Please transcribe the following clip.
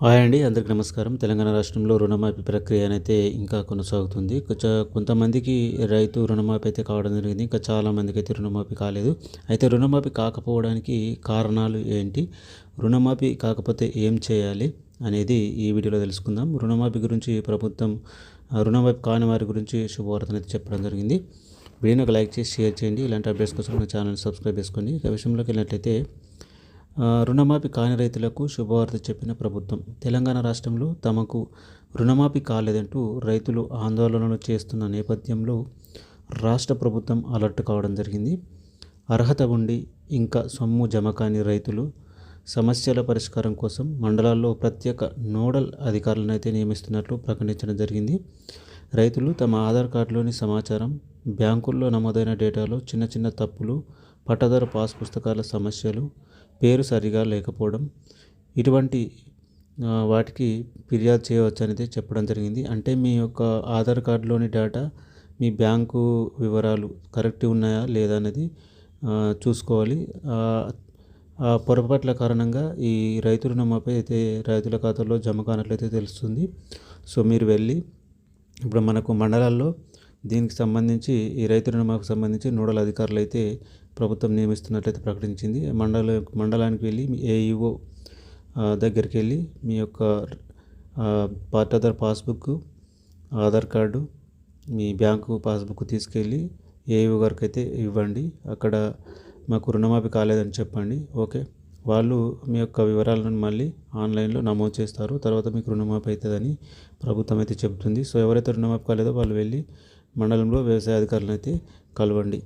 Hi అండి అందరికి నమస్కారం. తెలంగాణ రాష్ట్రంలో రుణమాఫీ ప్రక్రియ అయితే ఇంకా కొనసాగుతుంది. కొంచెం కొంతమందికి రైతు రుణమాఫీ అయితే కావడం జరిగింది. ఇంకా చాలామందికి అయితే రుణమాఫీ కాలేదు. అయితే రుణమాఫీ కాకపోవడానికి కారణాలు ఏంటి? రుణమాఫీ కాకపోతే ఏం చేయాలి అనేది ఈ వీడియోలో తెలుసుకుందాం. రుణమాఫీ గురించి ప్రభుత్వం రుణమాఫీ కాని వారి గురించి శుభవార్తను అయితే చెప్పడం జరిగింది. వీడియోని ఒక లైక్ చేసి షేర్ చేయండి. ఇలాంటి అప్డేట్స్ కోసం మన ఛానల్ సబ్స్క్రైబ్ చేసుకోండి ఇక విషయంలోకి వెళ్ళినట్లయితే రుణమాఫీ కాని రైతులకు శుభవార్త చెప్పిన ప్రభుత్వం. తెలంగాణ రాష్ట్రంలో తమకు రుణమాఫీ కాలేదంటూ రైతులు ఆందోళనలు చేస్తున్న నేపథ్యంలో రాష్ట్ర ప్రభుత్వం అలర్ట్ కావడం జరిగింది. అర్హత ఉండి ఇంకా సొమ్ము జమ కాని రైతులు సమస్యల పరిష్కారం కోసం మండలాల్లో ప్రత్యేక నోడల్ అధికారులను అయితే నియమిస్తున్నట్లు ప్రకటించడం జరిగింది. రైతులు తమ ఆధార్ కార్డులోని సమాచారం బ్యాంకుల్లో నమోదైన డేటాలో చిన్న చిన్న తప్పులు పట్టదారు పాస్ పుస్తకాల సమస్యలు పేరు సరిగా లేకపోవడం ఇటువంటి వాటికి ఫిర్యాదు చేయవచ్చు అనేది చెప్పడం జరిగింది. అంటే మీ యొక్క ఆధార్ కార్డులోని డేటా మీ బ్యాంకు వివరాలు కరెక్ట్ ఉన్నాయా లేదా అనేది చూసుకోవాలి. ఆ పొరపాట్ల కారణంగా ఈ రైతు రుణమాపై అయితే రైతుల ఖాతాలో జమ కానట్లయితే తెలుస్తుంది. సో మీరు వెళ్ళి ఇప్పుడు మనకు మండలాల్లో దీనికి సంబంధించి ఈ రైతు రుణమాకు సంబంధించి నోడల్ అధికారులు అయితే ప్రభుత్వం నియమిస్తున్నట్లయితే ప్రకటించింది. మండల మండలానికి వెళ్ళి మీ ఏఈఓ దగ్గరికి వెళ్ళి మీ యొక్క పార్ట్ పాస్బుక్ ఆధార్ కార్డు మీ బ్యాంకు పాస్బుక్ తీసుకెళ్ళి ఏఈఓ గారికి అయితే ఇవ్వండి. అక్కడ మాకు రుణమాఫీ కాలేదని చెప్పండి. ఓకే. వాళ్ళు మీ యొక్క వివరాలను మళ్ళీ ఆన్లైన్లో నమోదు చేస్తారు. తర్వాత మీకు రుణమాఫీ అవుతుందని ప్రభుత్వం అయితే చెప్తుంది సో ఎవరైతే రుణమాఫీ కాలేదో వాళ్ళు వెళ్ళి మండలంలో వ్యవసాయ అధికారులను అయితే కలవండి.